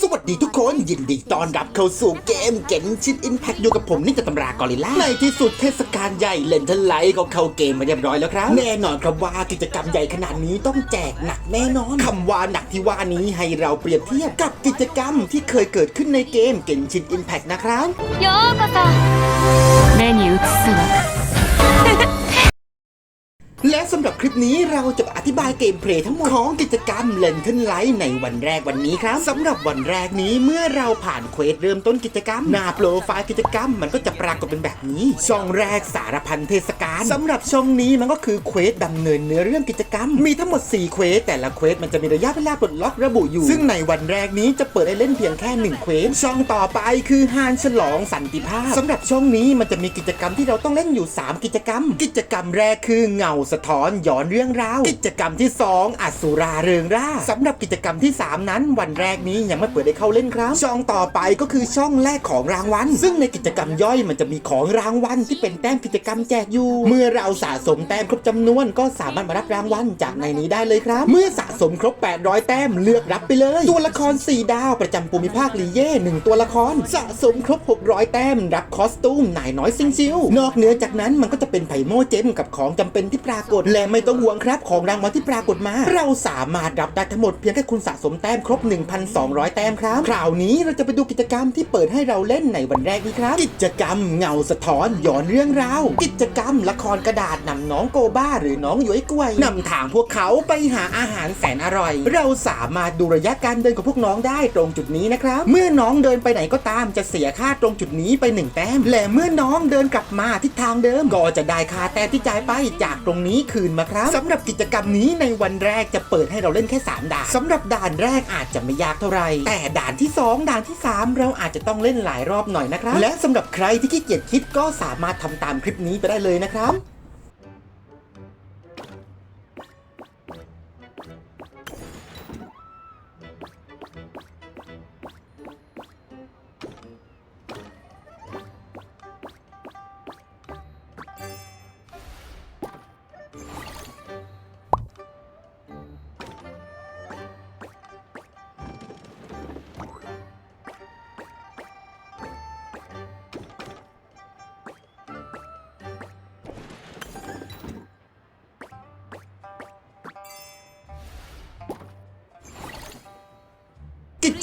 สวัสดีทุกคนยินดีต้อนรับเข้าสู่เกมเก่งชินอิมแพคอยู่กับผมนี่จะตำรากอริล่า ในที่สุดเทศกาลใหญ่เลนทไลท์ก็เข้าเกมมาเรียบร้อยแล้วครับ แน่นอนครับว่ากิจกรรมใหญ่ขนาดนี้ต้องแจกหนักแน่นอนคำว่าหนักที่ว่านี้ให้เราเปรียบเทียบกับกิจกรรมที่เคยเกิดขึ้นในเกมเก่งชินอิมแพคนะครับโยกโก สำหรับคลิปนี้เราจะอธิบายเกมเพลย์ทั้งหมดของกิจกรรม l e n t e n Light ในวันแรกวันนี้ครับสำหรับวันแรกนี้เมื่อเราผ่านเควสเริ่มต้นกิจกรรม หน้าโปรไฟล์กิจกรรมมันก็จะปรากฏเป็นแบบนี้ ช่องแรกสารพันเทศกาลสำหรับช่องนี้มันก็คือเควสดำเนินเนื้อเรื่องกิจกรรม มีทั้งหมด 4 เควสแต่ละเควสมันจะมีระยะเวลาปลดล็อกระบุอยู่ ซึ่งในวันแรกนี้จะเปิดให้เล่นเพียงแค่หนึ่งเควสช่องต่อไปคือฮานฉลองสันติภาพสำหรับช่องนี้มันจะมีกิจกรรมที่เราต้องเล่นอยู่ 3 กิจกรรม กิจกรรมแรกคือเงาสะท้อนย้อนเรื่องราว กิจกรรมที่ 2อสุราเริงร่าสำหรับกิจกรรมที่ 3 นั้น วันแรกนี้ยังไม่เปิดให้เข้าเล่นครับ ช่องต่อไปก็คือช่องแรกของรางวัล ซึ่งในกิจกรรมย่อยมันจะมีของรางวัลที่เป็นแต้มกิจกรรมแจกอยู่ เมื่อเราสะสมแต้มครบจำนวนก็สามารถมารับรางวัลจากในนี้ได้เลยครับ เมื่อสะสมครบ 800 แต้มเลือกรับไปเลย ตัวละคร 4 ดาวประจำภูมิภาคลีเย่หนึ่งตัวละคร สะสมครบ 600 แต้มรับคอสตูมนายน้อยซิงซิวนอกเหนือจากนั้นมันก็จะเป็นไผ่โม่เจมกับของจำเป็นที่ปรากฏและไม่ต้องห่วงครับของรางวัลที่ปรากฏมา เราสามารถรับได้ทั้งหมดเพียงแค่คุณสะสมแต้มครบ 1,200 แต้มครับคราวนี้เราจะไปดูกิจกรรมที่เปิดให้เราเล่นในวันแรกนี้ครับ กิจกรรมเงาสะท้อนย้อนเรื่องราวกิจกรรมละครกระดาษนำน้องโกบ้า หรือน้องหยวยกล้วยนำทางพวกเขาไปหาอาหารแสนอร่อย เราสามารถดูระยะการเดินของพวกน้องได้ตรงจุดนี้นะครับ เมื่อน้องเดินไปไหนก็ตามจะเสียค่าตรงจุดนี้ไปหนึ่งแต้ม และเมื่อน้องเดินกลับมาทิศทางเดิมก็จะได้ค่าแต้มที่จ่ายไปจากตรงนี้คือนมาครับสำหรับกิจกรรมนี้ในวันแรกจะเปิดให้เราเล่นแค่ 3 ด่านสำหรับด่านแรกอาจจะไม่ยากเท่าไหร่แต่ด่านที่ 2 ด่านที่ 3 เราอาจจะต้องเล่นหลายรอบหน่อยนะครับและสำหรับใครที่ขี้เกียจคิดก็สามารถทำตามคลิปนี้ไปได้เลยนะครับ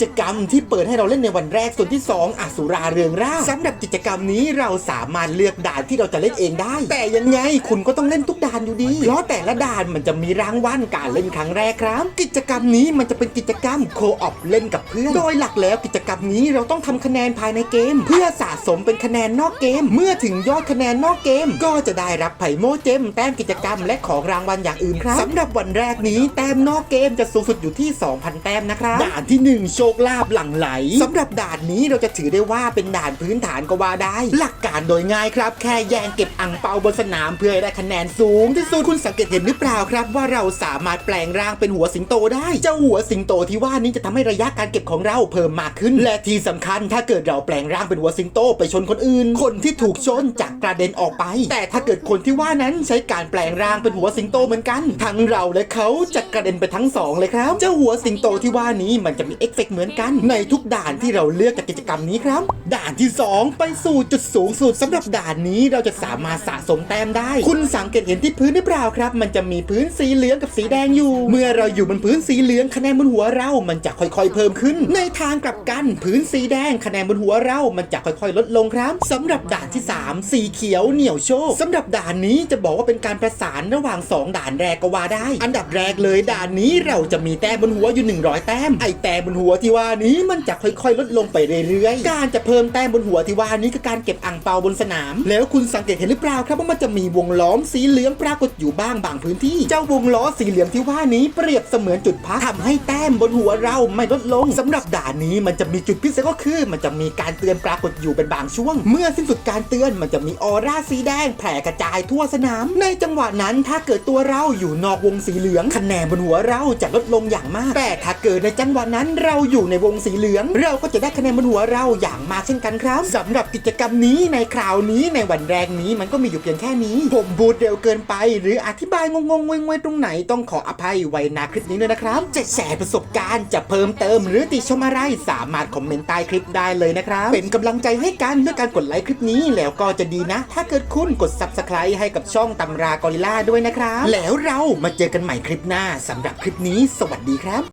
จกรรมที่เปิดให้เราเล่นในวันแรกส่วนที่ 2อสุราเรืองร่าสำหรับกิจกรรมนี้เราสามารถเลือกด่านที่เราจะเล่นเองได้ แต่ยังไงคุณก็ต้องเล่นทุกด่านอยู่ดีเพราะแต่ละด่านมันจะมีรางวัลการเล่นครั้งแรกครับ กิจกรรมนี้มันจะเป็นกิจกรรมโคออปเล่นกับเพื่อนโดยหลักแล้วกิจกรรมนี้เราต้องทำคะแนนภายในเกม เพื่อสะสมเป็นคะแนนนอกเกม เมื่อถึงยอดคะแนนนอกเกม ก็จะได้รับไผ่โม่เจมแต้มกิจกรรมและของรางวัลอย่างอื่นครับสำหรับวันแรกนี้แต้มนอกเกมจะสูงสุดอยู่ที่ 2,000 แต้มนะครับด่านที่ 1 โชคลาภหลังไหลสำหรับด่านนี้เราจะถือได้ว่าเป็นด่านพื้นฐานก็ว่าได้ หลักการโดยง่ายครับ แค่แย่งเก็บอังเปาบนสนามเพื่อให้ได้คะแนนสูงที่สุดคุณสังเกตเห็นหรือเปล่าครับ ว่าเราสามารถแปลงร่างเป็นหัวสิงโตได้ เจ้าหัวสิงโตที่ว่านี้จะทำให้ระยะการเก็บของเราเพิ่มมากขึ้น และที่สำคัญถ้าเกิดเราแปลงร่างเป็นหัวสิงโตไปชนคนอื่น คนที่ถูกชนจะกระเด็นออกไป แต่ถ้าเกิดคนที่ว่านั้นใช้การแปลงร่างเป็นหัวสิงโตเหมือนกัน ทั้งเราและเขาจะกระเด็นไปทั้งสองเลยครับ เจ้าหัวสิงโตที่ว่านี้มันจะมีเอฟเฟกต์เหมือนกันในทุกด่านที่เราเลือกจากกิจกรรมนี้ครับ ด่านที่ 2 ไปสู่จุดสูงสุดสำหรับด่านนี้เราจะสามารถสะสมแต้มได้ คุณสังเกตเห็นที่พื้นหรือเปล่าครับ มันจะมีพื้นสีเหลืองกับสีแดงอยู่ เมื่อเราอยู่บนพื้นสีเหลืองคะแนนบนหัวเรา มันจะค่อยๆ เพิ่มขึ้น ในทางกลับกันพื้นสีแดงคะแนนบนหัวเรา มันจะค่อยๆ ลดลงครับสำหรับด่านที่ 3 สีเขียวเหนี่ยวโชคสำหรับด่านนี้จะบอกว่าเป็นการประสานระหว่าง 2 ด่านแรกก็ว่าได้ อันดับแรกเลยด่านนี้เราจะมีแต้มบนหัวอยู่ 100 แต้มไอแต้มบนหัวที่ว่านี้มันจะค่อยๆ ลดลงไปเรื่อยๆ การจะเพิ่มแต้มบนหัวที่ว่านี้คือการเก็บอ่างเปาบนสนาม แล้วคุณสังเกตเห็นหรือเปล่าครับว่ามันจะมีวงล้อมสีเหลืองปรากฏอยู่บ้างบางพื้นที่ เจ้าวงล้อสีเหลืองที่ว่านี้เปรียบเสมือนจุดพักทำให้แต้มบนหัวเราไม่ลดลงสำหรับด่านนี้มันจะมีจุดพิเศษก็คือ มันจะมีการเตือนปรากฏอยู่เป็นบางช่วง เมื่อสิ้นสุดการเตือนมันจะมีออร่าสีแดงแผ่กระจายทั่วสนาม ในจังหวะนั้นถ้าเกิดตัวเราอยู่นอกวงสีเหลืองคะแนนบนหัวเราจะลดลงอย่างมาก แต่ถ้าเกิดในจังหวะนั้นเราอยอยู่ในวงสีเหลือง เราก็จะได้คะแนนบนหัวเราอย่างมากเช่นกันครับสำหรับกิจกรรมนี้ในคราวนี้ในวันแรกนี้มันก็มีอยู่เพียงแค่นี้ ผมบูดเร็วเกินไป หรืออธิบายงงๆงวยตรงไหนต้องขออภัยไว้นาคลิปนี้ด้วยนะครับจะแชร์ประสบการณ์จะเพิ่มเติม หรือติชมอะไรสามารถคอมเมนต์ใต้คลิปได้เลยนะครับเป็นกำลังใจให้กันด้วยการกดไลค์คลิปนี้แล้วก็จะดีนะ ถ้าเกิดคุณกด subscribe ให้กับช่องตำรากอริลล่าด้วยนะครับ แล้วเรามาเจอกันใหม่คลิปหน้าสำหรับคลิปนี้ สวัสดีครับ